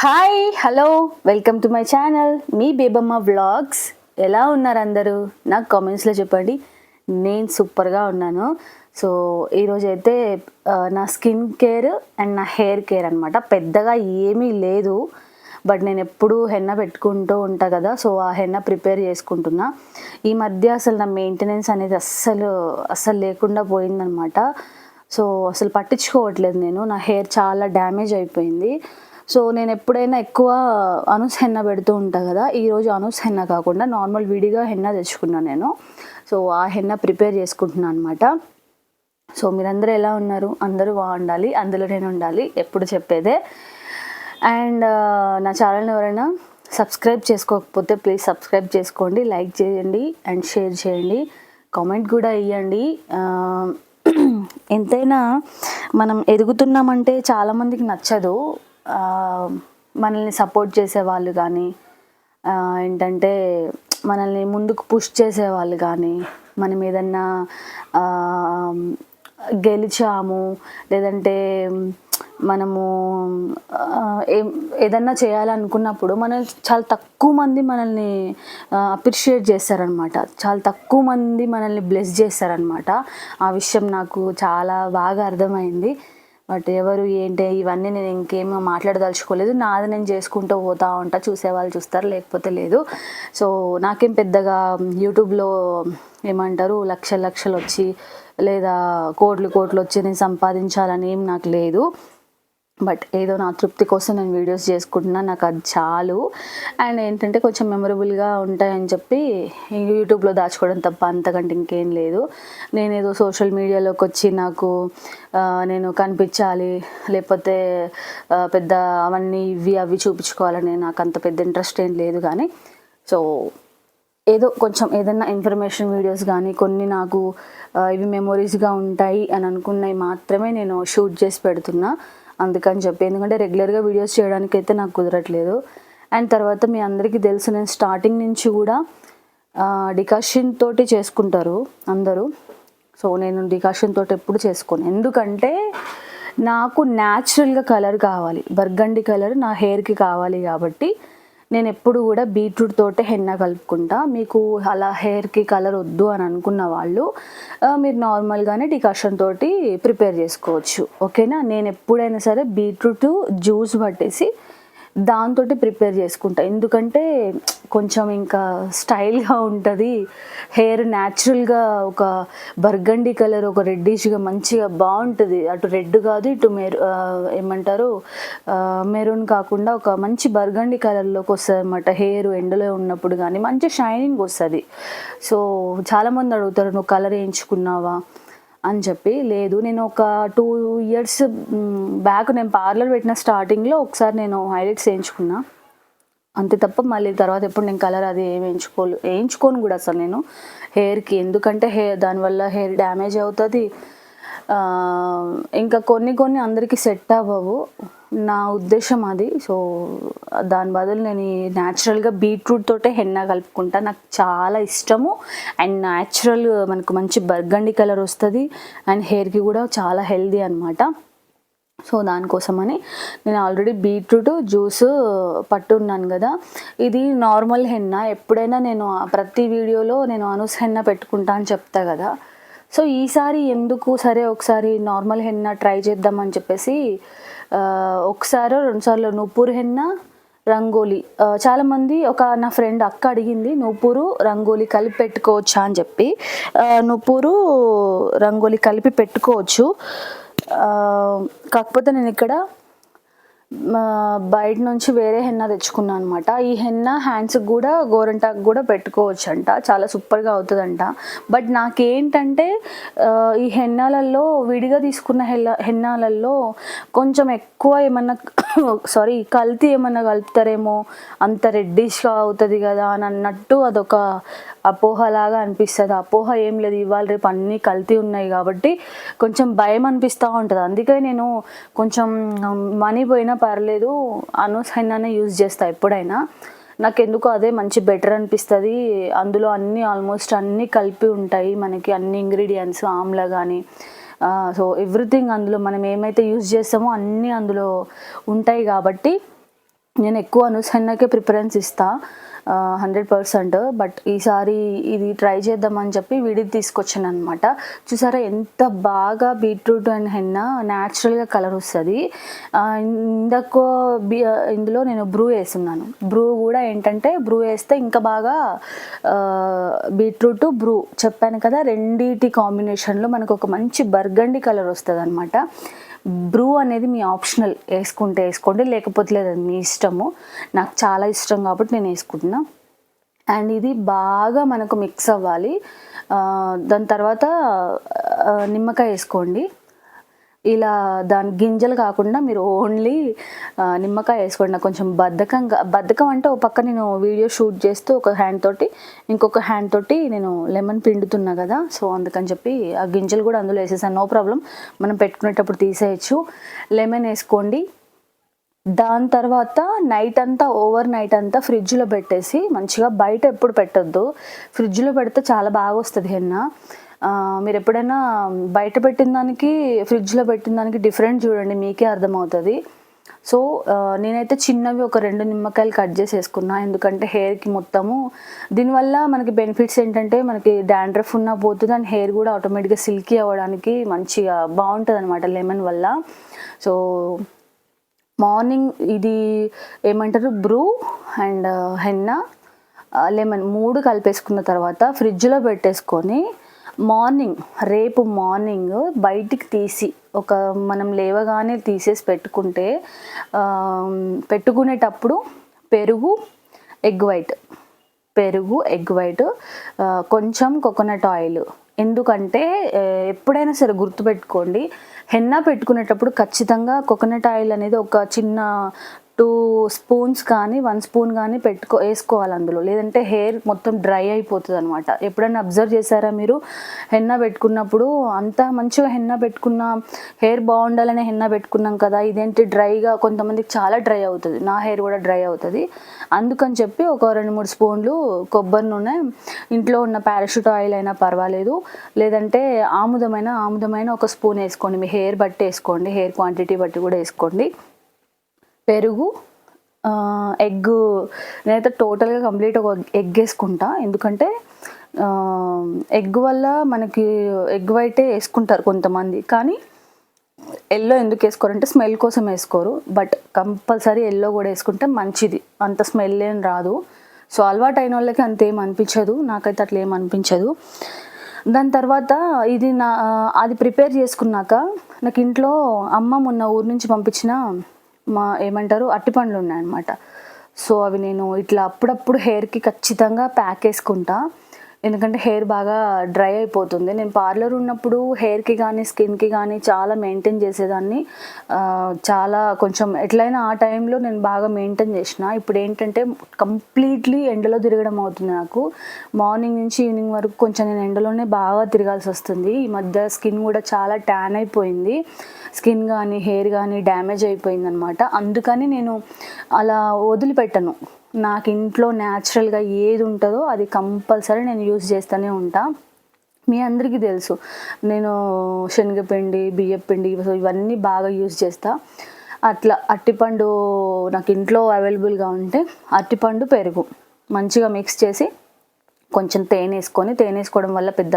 Hi hello welcome to my channel me Bebamma vlogs ఎలా ఉన్నారు అందరూ? నాకు కామెంట్స్లో చెప్పండి. నేను సూపర్గా ఉన్నాను. సో ఈరోజు అయితే నా స్కిన్ కేర్ అండ్ నా హెయిర్ కేర్ అనమాట పెద్దగా ఏమీ లేదు. బట్ నేను ఎప్పుడూ హెన్న పెట్టుకుంటూ ఉంటా కదా. సో ఆ హెన్న ప్రిపేర్ చేసుకుంటున్నా. ఈ మధ్య అసలు నా మెయింటెనెన్స్ అనేది అస్సలు అస్సలు లేకుండా పోయిందనమాట సో అసలు పట్టించుకోవట్లేదు నేను. నా హెయిర్ చాలా డ్యామేజ్ అయిపోయింది. సో నేను ఎప్పుడైనా ఎక్కువ అనూస్ హెన్న పెడుతూ ఉంటా కదా ఈరోజు అనూస్ హెన్న కాకుండా నార్మల్ విడిగా హెన్న తెచ్చుకున్నాను నేను. సో ఆ హెన్న ప్రిపేర్ చేసుకుంటున్నాను అనమాట సో మీరందరూ ఎలా ఉన్నారు? అందరూ బాగుండాలి అందులో నేను ఉండాలి ఎప్పుడు చెప్పేదే. అండ్ నా ఛానల్ని ఎవరైనా సబ్స్క్రైబ్ చేసుకోకపోతే ప్లీజ్ సబ్స్క్రైబ్ చేసుకోండి లైక్ చేయండి అండ్ షేర్ చేయండి. కామెంట్ కూడా ఇవ్వండి ఎంతైనా మనం ఎదుగుతున్నామంటే చాలామందికి నచ్చదు. మనల్ని సపోర్ట్ చేసే వాళ్ళు కానీ ఏంటంటే మనల్ని ముందుకు పుష్ చేసే వాళ్ళు కానీ మనం ఏదన్నా గెలిచాము లేదంటే మనము ఏం ఏదన్నా చేయాలనుకున్నప్పుడు మనం చాలా తక్కువ మంది మనల్ని అప్రిషియేట్ చేస్తారనమాట చాలా తక్కువ మంది మనల్ని బ్లెస్ చేస్తారనమాట ఆ విషయం నాకు చాలా బాగా అర్థమైంది. బట్ ఎవరు ఏంటి ఇవన్నీ నేను ఇంకేం మాట్లాడదలుచుకోలేదు. నాది నేను చేసుకుంటూ పోతా ఉంటా చూసే వాళ్ళు చూస్తారు లేకపోతే లేదు. సో నాకేం పెద్దగా యూట్యూబ్లో ఏమంటారు లక్ష లక్షలు వచ్చి లేదా కోట్లు కోట్లు వచ్చి నేను సంపాదించాలని ఏం నాకు లేదు. బట్ ఏదో నా తృప్తి కోసం నేను వీడియోస్ చేసుకుంటున్నా నాకు అది చాలు. అండ్ ఏంటంటే కొంచెం మెమొరబుల్గా ఉంటాయని చెప్పి యూట్యూబ్లో దాచుకోవడం తప్ప అంతకంటే ఇంకేం లేదు. నేనేదో సోషల్ మీడియాలోకి వచ్చి నాకు నేను కనిపించాలి లేకపోతే పెద్ద అవన్నీ ఇవి అవి చూపించుకోవాలని నాకు అంత పెద్ద ఇంట్రెస్ట్ ఏం లేదు కానీ సో ఏదో కొంచెం ఏదైనా ఇన్ఫర్మేషన్ వీడియోస్ కానీ కొన్ని నాకు ఇవి మెమొరీస్గా ఉంటాయి అని అనుకున్నవి మాత్రమే నేను షూట్ చేసి పెడుతున్నా. అందుకని చెప్పి. ఎందుకంటే రెగ్యులర్గా వీడియోస్ చేయడానికి అయితే నాకు కుదరట్లేదు. అండ్ తర్వాత మీ అందరికీ తెలుసు నేను స్టార్టింగ్ నుంచి కూడా డికాషన్ తోటి చేసుకుంటారు అందరూ. సో నేను డికాషన్ తోటి ఎప్పుడు చేసుకోను. ఎందుకంటే నాకు న్యాచురల్గా కలర్ కావాలి. బర్గండి కలర్ నా హెయిర్కి కావాలి కాబట్టి నేను ఎప్పుడు కూడా బీట్రూట్ తోటే హెన్న కలుపుకుంటా. మీకు అలా హెయిర్కి కలర్ వద్దు అని అనుకున్న వాళ్ళు మీరు నార్మల్గానే డికాషన్ తోటి ప్రిపేర్ చేసుకోవచ్చు. ఓకేనా? నేను ఎప్పుడైనా సరే బీట్రూట్ జ్యూస్ పట్టేసి దాంతో ప్రిపేర్ చేసుకుంటా. ఎందుకంటే కొంచెం ఇంకా స్టైల్గా ఉంటుంది. హెయిర్ న్యాచురల్గా ఒక బర్గండి కలర్ ఒక రెడ్డిష్గా మంచిగా బాగుంటుంది. అటు రెడ్ కాదు ఇటు మెరు ఏమంటారు మెరూన్ కాకుండా ఒక మంచి బర్గండి కలర్లోకి వస్తుంది అనమాట హెయిర్ ఎండలో ఉన్నప్పుడు కానీ మంచి షైనింగ్ వస్తుంది. సో చాలామంది అడుగుతారు నువ్వు కలర్ వేయించుకున్నావా? అని చెప్పి లేదు నేను ఒక టూ ఇయర్స్ బ్యాక్ నేను పార్లర్ పెట్టిన స్టార్టింగ్లో ఒకసారి నేను హైలైట్స్ వేయించుకున్నా. అంతే తప్ప మళ్ళీ తర్వాత ఎప్పుడు నేను కలర్ అది ఏం వేయించుకోలు వేయించుకోను కూడా అసలు నేను. హెయిర్కి ఎందుకంటే హెయిర్ దానివల్ల హెయిర్ డ్యామేజ్ అవుతుంది. ఇంకా కొన్ని కొన్ని అందరికీ సెట్ అవ్వవు. నా ఉద్దేశం అది. సో దాని బదులు నేను న్యాచురల్గా బీట్రూట్ తోటే హెన్న కలుపుకుంటా. నాకు చాలా ఇష్టము. అండ్ న్యాచురల్ మనకు మంచి బర్గండి కలర్ వస్తుంది. అండ్ హెయిర్కి కూడా చాలా హెల్దీ అనమాట సో దానికోసమని నేను ఆల్రెడీ బీట్రూట్ జ్యూస్ పట్టున్నాను కదా. ఇది నార్మల్ హెన్న. ఎప్పుడైనా నేను ప్రతి వీడియోలో నేను అనూస్ హెన్న పెట్టుకుంటా అని చెప్తా కదా. సో ఈసారి ఎందుకు సరే ఒకసారి నార్మల్ హెన్న ట్రై చేద్దామని చెప్పేసి ఒకసారి రెండుసార్లు నూపూరు హెన్న రంగోలీ. చాలామంది ఒక నా ఫ్రెండ్ అక్క అడిగింది నూపూరు రంగోలీ కలిపి పెట్టుకోవచ్చా అని చెప్పి. నూపూరు రంగోలీ కలిపి పెట్టుకోవచ్చు. కాకపోతే నేను ఇక్కడ బయట నుంచి వేరే హెన్న తెచ్చుకున్నాను అనమాట ఈ హెన్న హ్యాండ్స్కి కూడా గోరంటాకు కూడా పెట్టుకోవచ్చు అంట చాలా సూపర్గా అవుతుందంట. బట్ నాకేంటంటే ఈ హెన్నాలలో విడిగా తీసుకున్న హెల్ల హెన్నాలలో కొంచెం ఎక్కువ ఏమన్నా సారీ కల్తీ ఏమన్నా కలుపుతారేమో అంత రెడ్డిష్గా అవుతుంది కదా అని అన్నట్టు అదొక అపోహలాగా అనిపిస్తుంది. అపోహ ఏం లేదు ఇవాళ రేపు అన్నీ కల్తీ ఉన్నాయి కాబట్టి కొంచెం భయం అనిపిస్తూ ఉంటుంది. అందుకే నేను కొంచెం మనీ పోయినా పర్లేదు అనూస్ యూజ్ చేస్తాను ఎప్పుడైనా. నాకు ఎందుకో అదే మంచి బెటర్ అనిపిస్తుంది. అందులో అన్నీ ఆల్మోస్ట్ అన్నీ కలిపి ఉంటాయి మనకి అన్ని ఇంగ్రీడియంట్స్ ఆమ్లా కానీ సో ఎవ్రీథింగ్ అందులో మనం ఏమైతే యూజ్ చేస్తామో అన్నీ అందులో ఉంటాయి కాబట్టి నేను ఎక్కువ అనుస్ ప్రిఫరెన్స్ ఇస్తాను హండ్రెడ్ పర్సెంట్ బట్ ఈసారి ఇది ట్రై చేద్దామని చెప్పి విడిది తీసుకొచ్చాను అనమాట చూసారా ఎంత బాగా బీట్రూట్ అండ్ హెన్న న్యాచురల్గా కలర్ వస్తుంది. ఇందకో ఇందులో నేను బ్రూ వేస్తున్నాను బ్రూ కూడా ఏంటంటే బ్రూ వేస్తే ఇంకా బాగా బీట్రూట్ బ్రూ చెప్పాను కదా రెండిటి కాంబినేషన్లో మనకు ఒక మంచి బర్గండి కలర్ వస్తుంది అనమాట బ్రూ అనేది మీ ఆప్షనల్ వేసుకుంటే వేసుకోండి లేకపోతే లేదు మీ ఇష్టము. నాకు చాలా ఇష్టం కాబట్టి నేను వేసుకుంటున్నా. అండ్ ఇది బాగా మనకు మిక్స్ అవ్వాలి. దాని తర్వాత నిమ్మకాయ వేసుకోండి. ఇలా దాని గింజలు కాకుండా మీరు ఓన్లీ నిమ్మకాయ వేసుకోండి. నాకు కొంచెం బద్ధకంగా బద్ధకం అంటే ఒక పక్క నేను వీడియో షూట్ చేస్తూ ఒక హ్యాండ్ తోటి ఇంకొక హ్యాండ్ తోటి నేను లెమన్ పిండుతున్నా కదా సో అందుకని చెప్పి ఆ గింజలు కూడా అందులో వేసేసాను. నో ప్రాబ్లం మనం పెట్టుకునేటప్పుడు తీసేయచ్చు. లెమన్ వేసుకోండి. దాని తర్వాత నైట్ అంతా ఓవర్ నైట్ అంతా ఫ్రిడ్జ్లో పెట్టేసి మంచిగా బయట ఎప్పుడు పెట్టొద్దు. ఫ్రిడ్జ్లో పెడితే చాలా బాగా వస్తుంది హెన్న. మీరు ఎప్పుడైనా బయట పెట్టిన దానికి ఫ్రిడ్జ్లో పెట్టిన దానికి డిఫరెంట్ చూడండి మీకే అర్థమవుతుంది. సో నేనైతే చిన్నవి ఒక రెండు నిమ్మకాయలు కట్ చేసి వేసుకున్నా. ఎందుకంటే హెయిర్కి మొత్తము దీనివల్ల మనకి బెనిఫిట్స్ ఏంటంటే మనకి డాండ్రఫ్ ఉన్నా పోతుంది. అండ్ హెయిర్ కూడా ఆటోమేటిక్గా సిల్కీ అవ్వడానికి మంచిగా బాగుంటుంది అనమాట లెమన్ వల్ల. సో మార్నింగ్ ఇది ఏమంటారు? బ్రూ అండ్ హెన్న లెమన్ మూడు కలిపేసుకున్న తర్వాత ఫ్రిడ్జ్లో పెట్టేసుకొని మార్నింగ్ రేపు మార్నింగ్ బయటికి తీసి ఒక మనం లేవగానే తీసేసి పెట్టుకుంటే పెట్టుకునేటప్పుడు పెరుగు ఎగ్ వైట్. పెరుగు ఎగ్ వైట్ కొంచెం కోకోనట్ ఆయిల్. ఎందుకంటే ఎప్పుడైనా సరే గుర్తుపెట్టుకోండి హెన్నా పెట్టుకునేటప్పుడు ఖచ్చితంగా కోకోనట్ ఆయిల్ అనేది ఒక చిన్న టూ స్పూన్స్ కానీ వన్ స్పూన్ కానీ పెట్టుకో వేసుకోవాలి అందులో. లేదంటే హెయిర్ మొత్తం డ్రై అయిపోతుంది అనమాట ఎప్పుడైనా అబ్జర్వ్ చేశారా మీరు? హెన్న పెట్టుకున్నప్పుడు అంత మంచిగా హెన్న పెట్టుకున్న హెయిర్ బాగుండాలని హెన్న పెట్టుకున్నాం కదా ఇదేంటి డ్రైగా? కొంతమందికి చాలా డ్రై అవుతుంది. నా హెయిర్ కూడా డ్రై అవుతుంది. అందుకని చెప్పి ఒక రెండు మూడు స్పూన్లు కొబ్బరి నూనె ఇంట్లో ఉన్న పారాషూట్ ఆయిల్ అయినా పర్వాలేదు. లేదంటే ఆముదమైన ఆముదమైన ఒక స్పూన్ వేసుకోండి. మీ హెయిర్ బట్టి వేసుకోండి. హెయిర్ క్వాంటిటీ బట్టి కూడా వేసుకోండి. పెరుగు ఎగ్ నేనైతే టోటల్గా కంప్లీట్ ఒక ఎగ్ వేసుకుంటా. ఎందుకంటే ఎగ్ వల్ల మనకి ఎగ్ వైటే వేసుకుంటారు కొంతమంది. కానీ ఎల్లో ఎందుకు వేసుకోరంటే స్మెల్ కోసం వేసుకోరు. బట్ కంపల్సరీ ఎల్లో కూడా వేసుకుంటే మంచిది. అంత స్మెల్ ఏం రాదు. సో అలవాటు అయిన వాళ్ళకి అంతేం అనిపించదు. నాకైతే అట్లా ఏం అనిపించదు. దాని తర్వాత ఇది నా అది ప్రిపేర్ చేసుకున్నాక నాకు ఇంట్లో అమ్మ మొన్న ఊరు నుంచి పంపించిన మా ఏమంటారు అట్టిపండ్లు ఉన్నాయన్నమాట సో అవి నేను ఇట్లా అప్పుడప్పుడు హెయిర్కి ఖచ్చితంగా ప్యాక్ వేసుకుంటా. ఎందుకంటే హెయిర్ బాగా డ్రై అయిపోతుంది. నేను పార్లర్ ఉన్నప్పుడు హెయిర్కి కానీ స్కిన్కి కానీ చాలా మెయింటైన్ చేసేదాన్ని. చాలా కొంచెం ఎట్లయినా ఆ టైంలో నేను బాగా మెయింటైన్ చేసిన. ఇప్పుడు ఏంటంటే కంప్లీట్లీ ఎండలో తిరగడం అవుతుంది నాకు. మార్నింగ్ నుంచి ఈవినింగ్ వరకు కొంచెం నేను ఎండలోనే బాగా తిరగాల్సి వస్తుంది. ఈ మధ్య స్కిన్ కూడా చాలా ట్యాన్ అయిపోయింది. స్కిన్ కానీ హెయిర్ కానీ డ్యామేజ్ అయిపోయింది అనమాట అందుకని నేను అలా వదిలిపెట్టను. నాకు ఇంట్లో న్యాచురల్గా ఏది ఉంటుందో అది కంపల్సరీ నేను యూజ్ చేస్తూనే ఉంటా. మీ అందరికీ తెలుసు. నేను శనగపిండి బియ్యపిండి ఇవన్నీ బాగా యూజ్ చేస్తా. అట్లా అట్టిపండు నాకు ఇంట్లో అవైలబుల్గా ఉంటే అట్టిపండు పెరుగు మంచిగా మిక్స్ చేసి కొంచెం తేనె వేసుకొని తేనె వేసుకోవడం వల్ల పెద్ద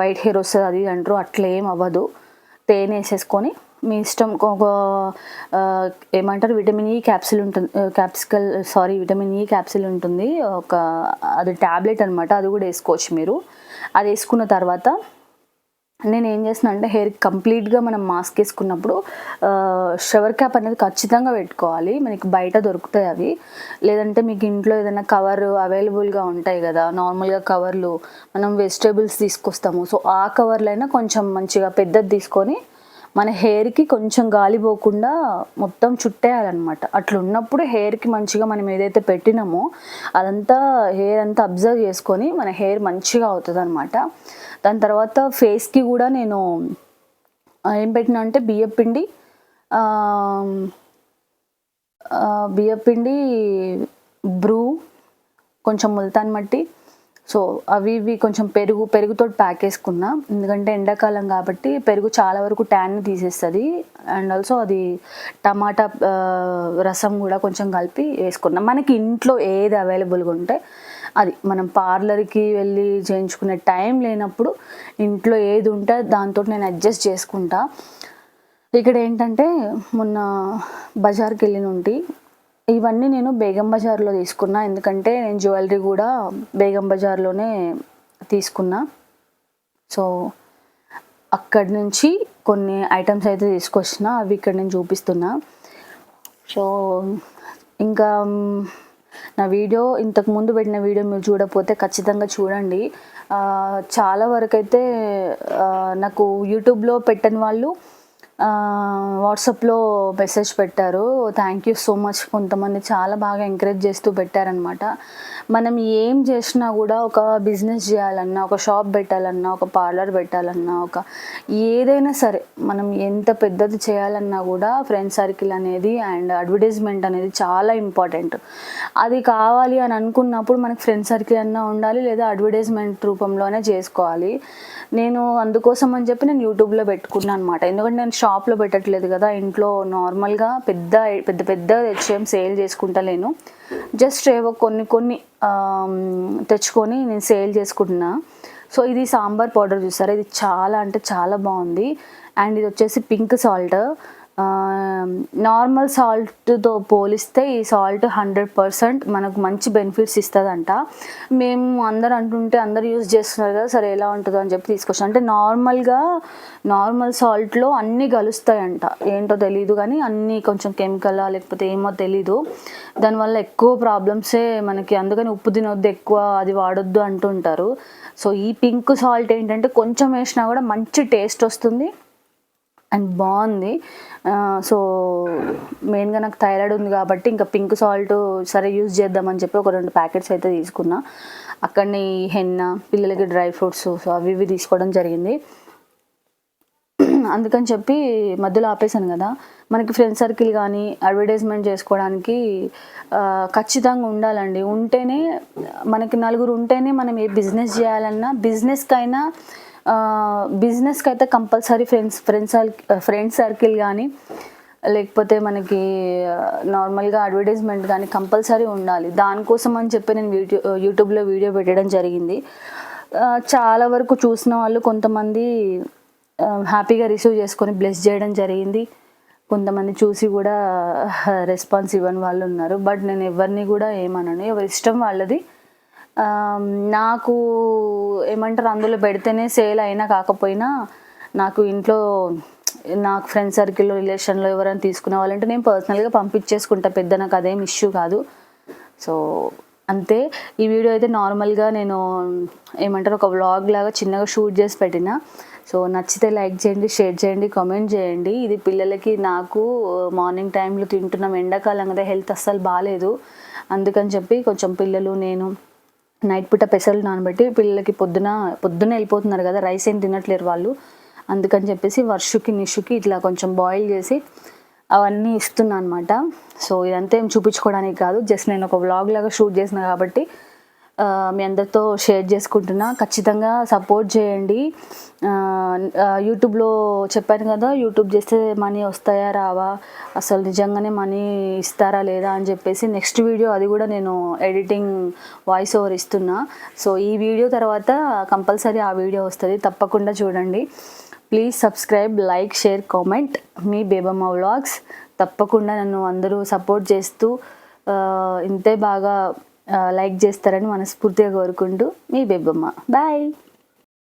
వైట్ హెయిర్ వస్తుంది అది అంటారు. అట్లా ఏం అవ్వదు. తేనె వేసేసుకొని మీ ఇష్టం. ఒక ఏమంటారు? విటమిన్ ఈ క్యాప్సిల్ ఉంటుంది. Capsicum sorry vitamin E capsule ఉంటుంది. ఒక అది ట్యాబ్లెట్ అనమాట అది కూడా వేసుకోవచ్చు మీరు. అది వేసుకున్న తర్వాత నేను ఏం చేస్తున్నా అంటే హెయిర్ కంప్లీట్గా మనం మాస్క్ వేసుకున్నప్పుడు షవర్ క్యాప్ అనేది ఖచ్చితంగా పెట్టుకోవాలి. మనకి బయట దొరుకుతాయి అవి. లేదంటే మీకు ఇంట్లో ఏదైనా కవర్ అవైలబుల్గా ఉంటాయి కదా నార్మల్గా కవర్లు. మనం వెజిటేబుల్స్ తీసుకొస్తాము. సో ఆ కవర్లైనా కొంచెం మంచిగా పెద్దది తీసుకొని మన హెయిర్కి కొంచెం గాలి పోకుండా మొత్తం చుట్టేయాలన్నమాట. అట్లా ఉన్నప్పుడు హెయిర్కి మంచిగా మనం ఏదైతే పెట్టినామో అదంతా హెయిర్ అంతా అబ్జర్వ్ చేసుకొని మన హెయిర్ మంచిగా అవుతుంది అనమాట దాని తర్వాత ఫేస్కి కూడా నేను ఏం పెట్టినా అంటే బియ్యం పిండి బియ్యం పిండి బ్రూ కొంచెం ముల్తాన్ మట్టి సో అవి ఇవి కొంచెం పెరుగు పెరుగుతో ప్యాక్ వేసుకున్నా ఎందుకంటే ఎండాకాలం కాబట్టి పెరుగు చాలా వరకు ట్యాన్ తీసేస్తుంది. అండ్ ఆల్సో అది టమాటా రసం కూడా కొంచెం కలిపి వేసుకున్నాం. మనకి ఇంట్లో ఏది అవైలబుల్గా ఉంటే అది. మనం పార్లర్కి వెళ్ళి చేయించుకునే టైం లేనప్పుడు ఇంట్లో ఏది ఉంటే దాంతో నేను అడ్జస్ట్ చేసుకుంటా. ఇక్కడ ఏంటంటే మొన్న బజార్కి వెళ్ళిన ఉంటి. ఇవన్నీ నేను బేగం బజార్లో తీసుకున్నా. ఎందుకంటే నేను జ్యువెలరీ కూడా బేగం బజార్లోనే తీసుకున్నా. సో అక్కడి నుంచి కొన్ని ఐటమ్స్ అయితే తీసుకొచ్చిన అవి ఇక్కడ నేను చూపిస్తున్నా. సో ఇంకా నా వీడియో ఇంతకు ముందు పెట్టిన వీడియో మీరు చూడకపోతే ఖచ్చితంగా చూడండి. చాలా వరకు అయితే నాకు యూట్యూబ్లో పెట్టని వాళ్ళు వాట్సాప్లో మెసేజ్ పెట్టారు. థ్యాంక్ యూ సో మచ్ కొంతమంది చాలా బాగా ఎంకరేజ్ చేస్తూ పెట్టారనమాట మనం ఏం చేసినా కూడా ఒక బిజినెస్ చేయాలన్నా ఒక షాప్ పెట్టాలన్నా ఒక పార్లర్ పెట్టాలన్నా ఒక ఏదైనా సరే మనం ఎంత పెద్దది చేయాలన్నా కూడా ఫ్రెండ్ సర్కిల్ అనేది అండ్ అడ్వర్టైజ్మెంట్ అనేది చాలా ఇంపార్టెంట్ అది కావాలి అని అనుకున్నప్పుడు మనకు ఫ్రెండ్ సర్కిల్ అన్నా ఉండాలి లేదా అడ్వర్టైజ్మెంట్ రూపంలోనే చేసుకోవాలి. నేను అందుకోసం అని చెప్పి నేను యూట్యూబ్లో పెట్టుకున్నాను అనమాట ఎందుకంటే నేను షాప్లో పెట్టట్లేదు కదా ఇంట్లో నార్మల్గా పెద్ద పెద్ద పెద్ద తెచ్చేం సేల్ చేసుకుంటలేను జస్ట్ ఏవో కొన్ని కొన్ని తెచ్చుకొని నేను సేల్ చేసుకుంటున్నా. సో ఇది సాంబార్ పౌడర్ చూసారా? ఇది చాలా అంటే చాలా బాగుంది. అండ్ ఇది వచ్చేసి పింక్ సాల్ట్. నార్మల్ సాల్ట్తో పోలిస్తే ఈ సాల్ట్ హండ్రెడ్ పర్సెంట్ మనకు మంచి బెనిఫిట్స్ ఇస్తుందంట. మేము అందరు అంటుంటే అందరు యూజ్ చేస్తున్నారు కదా సరే ఎలా ఉంటుందో అని చెప్పి తీసుకొచ్చాం. అంటే నార్మల్గా నార్మల్ సాల్ట్లో అన్నీ కలుస్తాయంట. ఏంటో తెలియదు కానీ అన్నీ కొంచెం కెమికల్ లేకపోతే ఏమో తెలీదు. దానివల్ల ఎక్కువ ప్రాబ్లమ్సే మనకి అందుకని ఉప్పు తినొద్దు ఎక్కువ అది వాడొద్దు అంటుంటారు. సో ఈ పింక్ సాల్ట్ ఏంటంటే కొంచెం వేసినా కూడా మంచి టేస్ట్ వస్తుంది. అండ్ బాగుంది. సో మెయిన్గా నాకు థైరాయిడ్ ఉంది కాబట్టి ఇంకా పింక్ సాల్ట్ సరే యూజ్ చేద్దామని చెప్పి ఒక రెండు ప్యాకెట్స్ అయితే తీసుకున్నా. అక్కడనే హెన్న పిల్లలకి డ్రై ఫ్రూట్స్ సో అవి ఇవి తీసుకోవడం జరిగింది. అందుకని చెప్పి మధ్యలో ఆపేశాను కదా. మనకి ఫ్రెండ్ సర్కిల్ కానీ అడ్వర్టైజ్మెంట్ చేసుకోవడానికి ఖచ్చితంగా ఉండాలండి. ఉంటేనే మనకి నలుగురు ఉంటేనే మనం ఏ బిజినెస్ చేయాలన్నా బిజినెస్కైనా బిజినెస్కి అయితే compulsory friends friends friend circle కానీ లేకపోతే మనకి నార్మల్గా అడ్వర్టైజ్మెంట్ కానీ కంపల్సరీ ఉండాలి. దానికోసం అని చెప్పి నేను వీడియో యూట్యూబ్లో వీడియో పెట్టడం జరిగింది. చాలా వరకు చూసిన వాళ్ళు కొంతమంది హ్యాపీగా రిసీవ్ చేసుకొని బ్లెస్ చేయడం జరిగింది. కొంతమంది చూసి కూడా రెస్పాన్స్ ఇవ్వని వాళ్ళు ఉన్నారు. బట్ నేను ఎవరిని కూడా ఏమనను. ఎవరి ఇష్టం వాళ్ళది నాకు ఏమంటారు అందులో పెడితేనే సేల్ అయినా కాకపోయినా నాకు ఇంట్లో నాకు ఫ్రెండ్ సర్కిల్లో రిలేషన్లో ఎవరైనా తీసుకునే వాళ్ళంటే నేను పర్సనల్గా పంపించేసుకుంటా. పెద్ద నాకు అదేం ఇష్యూ కాదు. సో అంతే. ఈ వీడియో అయితే నార్మల్గా నేను ఏమంటారు ఒక వ్లాగ్ లాగా చిన్నగా షూట్ చేసి పెట్టిన. సో నచ్చితే లైక్ చేయండి షేర్ చేయండి కామెంట్ చేయండి. ఇది పిల్లలకి నాకు మార్నింగ్ టైంలో తింటున్నాం ఎండాకాలం కదా హెల్త్ అస్సలు బాగాలేదు అందుకని చెప్పి కొంచెం పిల్లలు నేను నైట్ పూట పెసలు నానబెట్టి పిల్లలకి పొద్దున పొద్దున వెళ్ళిపోతున్నారు కదా రైస్ ఏం తినట్లేరు వాళ్ళు. అందుకని చెప్పేసి వర్షుకి నిషుకి ఇట్లా కొంచెం బాయిల్ చేసి అవన్నీ ఇస్తున్నా అనమాట సో ఇదంతా ఏం చూపించుకోవడానికి కాదు జస్ట్ నేను ఒక వ్లాగ్ లాగా షూట్ చేసిన కాబట్టి మీ అందరితో షేర్ చేసుకుంటున్నా. ఖచ్చితంగా సపోర్ట్ చేయండి. యూట్యూబ్లో చెప్పాను కదా యూట్యూబ్ చేస్తే మనీ వస్తాయా రావా? అసలు నిజంగానే మనీ ఇస్తారా లేదా అని చెప్పేసి నెక్స్ట్ వీడియో అది కూడా నేను ఎడిటింగ్ వాయిస్ ఓవర్ ఇస్తున్నా. సో ఈ వీడియో తర్వాత కంపల్సరీ ఆ వీడియో వస్తుంది. తప్పకుండా చూడండి. Please subscribe like share comment. Me Bebamma vlogs తప్పకుండా నన్ను అందరూ సపోర్ట్ చేస్తూ ఇంతే బాగా లైక్ చేస్తారని మనస్ఫూర్తిగా కోరుకుంటూ మీ బెబ్బమ్మ. బాయ్.